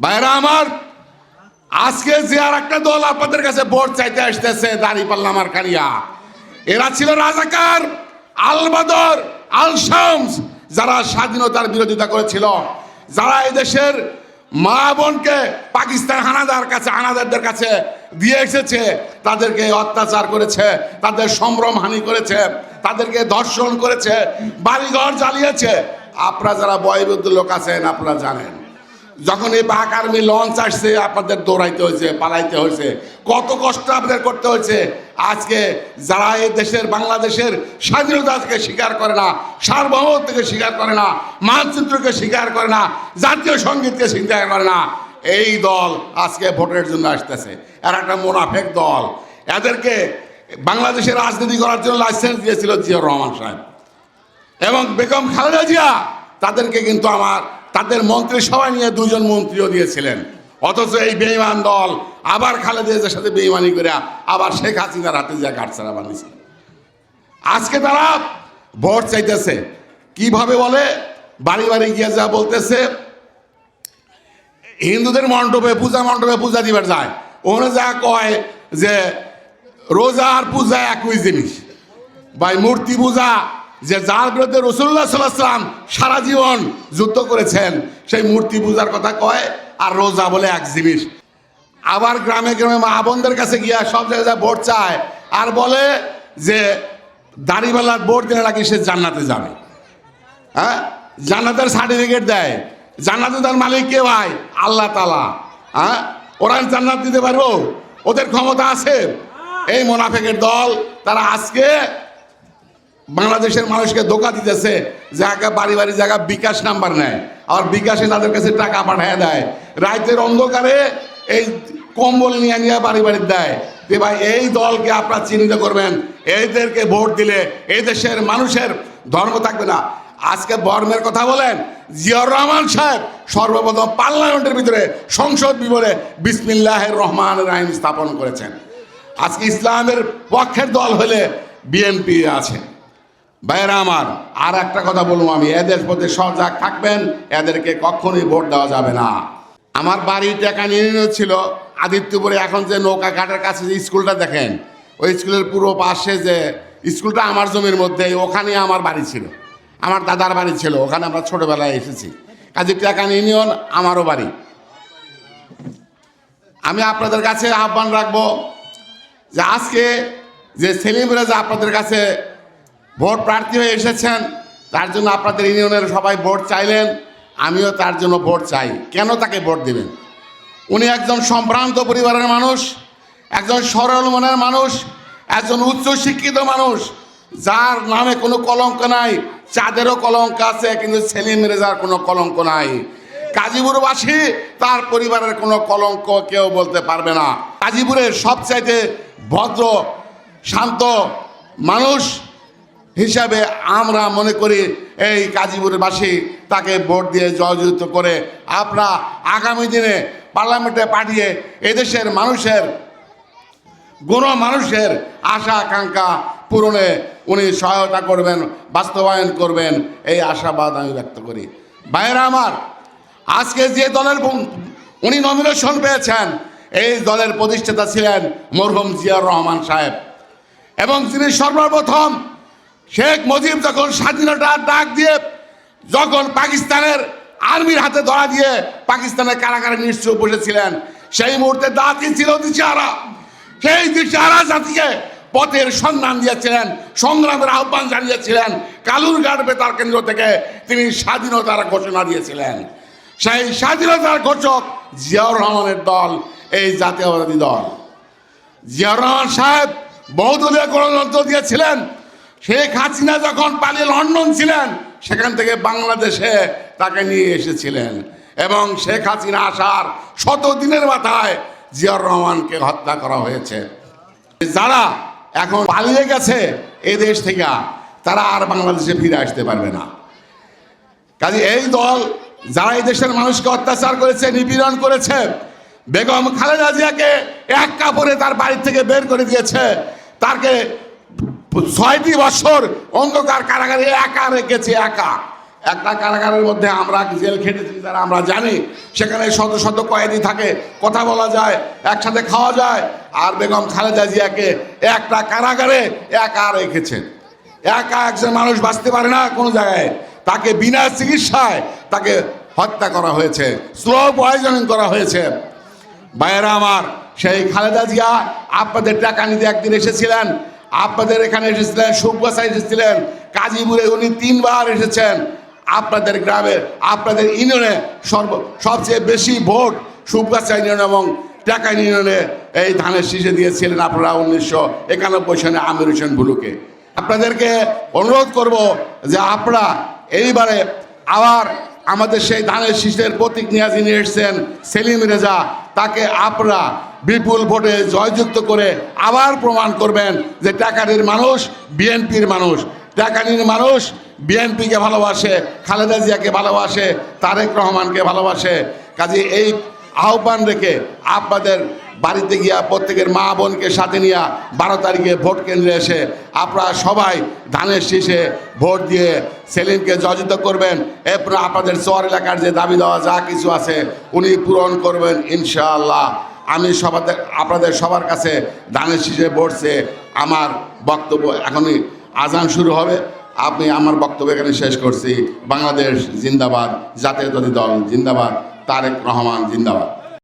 ভাইরা আমার, আজকে যে আর একটা দল আপনাদের কাছে ভোট চাইতে আসতেছে দাড়ি পাল্লা মার্কারিয়া। এরা ছিল রাজাকার, আলবাদর আল শামস যারা স্বাধীনতার বিরোধিতা করেছিল। যারা এই দেশের মা বোনকে পাকিস্তান হানাদার কাছে, হানাদারদের কাছে দিয়ে এসেছে, তাদেরকে অত্যাচার করেছে, তাদের সম্ভ্রম হানি করেছে, তাদেরকে ধর্ষণ করেছে, বাড়িঘর জ্বালিয়েছে। আপনারা যারা বয়বৃদ্ধ লোক আছেন, আপনারা জানেন। যখন এই পাক আর্মি লঞ্চ আসছে, আপনাদের দৌড়াইতে হয়েছে, পালাইতে হয়েছে, কত কষ্ট আপনাদের করতে হয়েছে। আজকে যারা এই দেশের, বাংলাদেশের স্বাধীনতাকে স্বীকার করে না, সার্বভৌমত্বকে স্বীকার করে না, মানচিত্রকে স্বীকার করে না, জাতীয় সঙ্গীতকে স্বীকার করে না, এই দল আজকে ভোটের জন্য আসতেছে। আর একটা মোনাফেক দল। এদেরকে বাংলাদেশের রাজনীতি করার জন্য লাইসেন্স দিয়েছিল জিয়াউর রহমান সাহেব। এবং বেগম খালেদা জিয়া, তাদেরকে কিন্তু আমার তাদের মন্ত্রী সবাই নিয়ে দুজন মন্ত্রীও দিয়েছিলেন। অথচ এই বেইমান দল আবার খালেদা জিয়ার সাথে বেইমানি করে আবার শেখ হাসিনার হাতে যা কাটছাড়া বানিয়েছে। আজকে তারা ভোট চাইতেছে। কীভাবে বলে? বাড়ি বাড়ি গিয়ে যা বলতেছে। হিন্দুদের মণ্ডপে পূজা মণ্ডপে পূজা দিবার যায়। ওখানে যা কয় যে রোজা আর পূজা একই জিনিস। ভাই, মূর্তি পূজা যে যার বিরুদ্ধে রসুল্লাহ সাল্লাম সারা জীবন যুদ্ধ করেছেন, সেই মূর্তি পূজার কথা কয় আর রোজা বলে এক জিনিস। আবার গ্রামে গ্রামে মা বোনদের কাছে গিয়া সব জায়গায় ভোট চায় আর বলে যে দাড়িওয়ালার ভোট দিলে নাকি সে জান্নাতে যাবে। হ্যাঁ? জান্নাতের সার্টিফিকেট দেয়। জান্নাতে তার মালিক কে ভাই? আল্লাহ তালা হ্যাঁ? ওরা জান্নাত দিতে পারব? ওদের ক্ষমতা আছে। এই মোনাফেকের দল, তারা আজকে বাংলাদেশের মানুষকে ধোকা দিতেছে জায়গা বাড়ি বাড়ি জায়গা বিকাশ নাম্বার নেয়। আর বিকাশে তাদের কাছে টাকা পাঠায় দেয়। রাইতের অন্ধকারে এই কম্বল নিয়ে নিয়ে বাড়ি বাড়ি দেয়। যে ভাই, এই দলকে আপনারা চিহ্নিত করবেন। এইদেরকে ভোট দিলে এই দেশের মানুষের ধর্ম থাকবে না। আজকে বর্মের কথা বলেন, জিয়াউর রহমান সাহেব সর্বপ্রথম পার্লামেন্টের ভিতরে সংসদ বিবরে বিসমিল্লাহের রহমান রাহিম স্থাপন করেছেন। আজকে ইসলামের পক্ষের দল হলে বিএনপি আছে। ভাইয়েরা আমার, আর একটা কথা বলব আমি। এদের প্রতি সজাগ থাকবেন, এদেরকে কখনোই ভোট দেওয়া যাবে না। আমার বাড়ি টাকা নিয়ে ছিল, আদিত্যপুরে এখন যে নৌকা ঘাটের কাছে যে স্কুলটা দেখেন, ওই স্কুলের পুরো পাশে যে স্কুলটা আমার জমির মধ্যে, ওখানে আমার বাড়ি ছিল। আমার দাদার বাড়ি ছিল, ওখানে আমরা ছোটবেলায় এসেছি। কাজে টাকান ইউনিয়ন, আমারও বাড়ি। আমি আপনাদের কাছে আহ্বান রাখব যে আজকে যে সেলিমরা যে আপনাদের কাছে ভোট প্রার্থী হয়ে এসেছেন। তার জন্য আপনাদের ইউনিয়নের সবাই ভোট চাইলেন। আমিও তার জন্য ভোট চাই। কেন তাকে ভোট দেবেন? উনি একজন সম্ভ্রান্ত পরিবারের মানুষ, একজন সরল মনের মানুষ, একজন উচ্চ শিক্ষিত মানুষ, যার নামে কোনো কলঙ্ক নাই, চাঁদেরও কলঙ্ক আছে, কিন্তু সেলিম রেজার কোনো কলঙ্ক নাই। কাজীপুরবাসী তার পরিবারের কোনো কলঙ্ক কেউ বলতে পারবে না। কাজীপুরের সবচাইতে ভদ্র, শান্ত মানুষ হিসাবে আমরা মনে করি এই কাজীপুরবাসী তাকে ভোট দিয়ে জয়যুক্ত করে আমরা আগামী দিনে পার্লামেন্টে পাঠিয়ে এদেশের মানুষের গুণ মানুষের আশা আকাঙ্ক্ষা পূরণে উনি সহায়তা করবেন, বাস্তবায়ন করবেন, এই আশাবাদ আমি ব্যক্ত করি। ভাইয়েরা আমার, আজকে যে দলের উনি নমিনেশন পেয়েছেন, এই দলের প্রতিষ্ঠাতা ছিলেন মরহুম জিয়াউর রহমান সাহেব। এবং তিনি সর্বপ্রথম শেখ মুজিব যখন স্বাধীনতার ডাক দিয়ে যখন পাকিস্তানের আর্মির হাতে ধরা দিয়ে পাকিস্তানের কারাগারে নিশ্চয় বসেছিলেন, সেই মুহূর্তে দাঁতি ছিল দিশারা সেই দিশারা জাতিকে পথের সন্ধান দিয়েছিলেন, সংগ্রামের আহ্বান জানিয়েছিলেন, কালুরঘাট বেতার কেন্দ্র থেকে তিনি স্বাধীনতার ঘোষণা দিয়েছিলেন। সেই স্বাধীনতার ঘোষক জিয়াউর রহমানের দল, এই জাতীয়বাদী দল। জিয়াউর রহমান সাহেব বহুদলীয় গণতন্ত্র দিয়েছিলেন শেখ হাসিনা যখন পালিয়ে লন্ডন ছিলেন, সেখান থেকে বাংলাদেশে তাকে নিয়ে এসেছিলেন। এবং শেখ হাসিনা আসার শত দিনের মাথায় জিয়াউর রহমানকে হত্যা করা হয়েছে। যারা এখন পালিয়ে গেছে এ দেশ থেকে, তারা আর বাংলাদেশে ফিরে আসতে পারবে না। কাজে এই দল যারা এই দেশের মানুষকে অত্যাচার করেছে, নিপীড়ন করেছে, বেগম খালেদা জিয়াকে এক কাপড়ে তার বাড়ি থেকে বের করে দিয়েছে তাকে ছয়টি বছর অন্ধকার কারাগারে একা রেখেছে, একা। একটা কারাগারের মধ্যে আমরা জেল খেটেছি যারা আমরা জানি, সেখানে শত শত কয়েদি থাকে, কথা বলা যায়, একসাথে খাওয়া যায়, আর বেগম খালেদা জিয়াকে একটা কারাগারে একা রেখেছেন। একা একজন মানুষ বাঁচতে পারে না কোনো জায়গায়। তাকে বিনা চিকিৎসায় তাকে হত্যা করা হয়েছে স্লো পয়জনিং করা হয়েছে। ভাইয়েরা আমার, সেই খালেদা জিয়া আপনাদের টাকা নিতে একদিন এসেছিলেন আপনাদের এখানে এসেছিলেন সুবগাছায় এসেছিলেন, কাজীপুরে উনি তিনবার এসেছেন। আপনাদের গ্রামে, আপনাদের ইউনিয়নে সর্ব, সবচেয়ে বেশি ভোট সুবগাছা ইউনিয়ন এবং টাকা ইউনিয়নে এই ধানের শীষে দিয়েছিলেন আপনারা উনিশশো একানব্বই সনে আমির হোসেন ভুলুকে। আপনাদেরকে অনুরোধ করব যে আপনারা এইবারে আবার আমাদের সেই ধানের শীষের প্রতীক নিয়ে যিনি এসছেন, সেলিম রেজা, তাকে আপনারা বিপুল ভোটে জয়যুক্ত করে আবার প্রমাণ করবেন যে টাকারির মানুষ বিএনপির মানুষ। টাকানির মানুষ বিএনপিকে ভালোবাসে, খালেদা জিয়াকে ভালোবাসে, তারেক রহমানকে ভালোবাসে। কাজে এই আহ্বান রেখে আপনাদের বাড়িতে গিয়া প্রত্যেকের মা বোনকে সাথে নিয়ে বারো তারিখে ভোট কেন্দ্রে এসে আপনারা সবাই ধানের শীষে ভোট দিয়ে সেলিমকে জয়যুক্ত করবেন। এরপর আপনাদের চর এলাকার যে দাবি দেওয়া যা কিছু আছে, উনি পূরণ করবেন ইনশাআল্লাহ। আমি সবাদের, আপনাদের সবার কাছে দানের শীষে বসছে আমার বক্তব্য এখনই আজান শুরু হবে। আপনি আমার বক্তব্য এখানে শেষ করছি। বাংলাদেশ জিন্দাবাদ, জাতীয়তাবাদী দল জিন্দাবাদ, তারেক রহমান জিন্দাবাদ।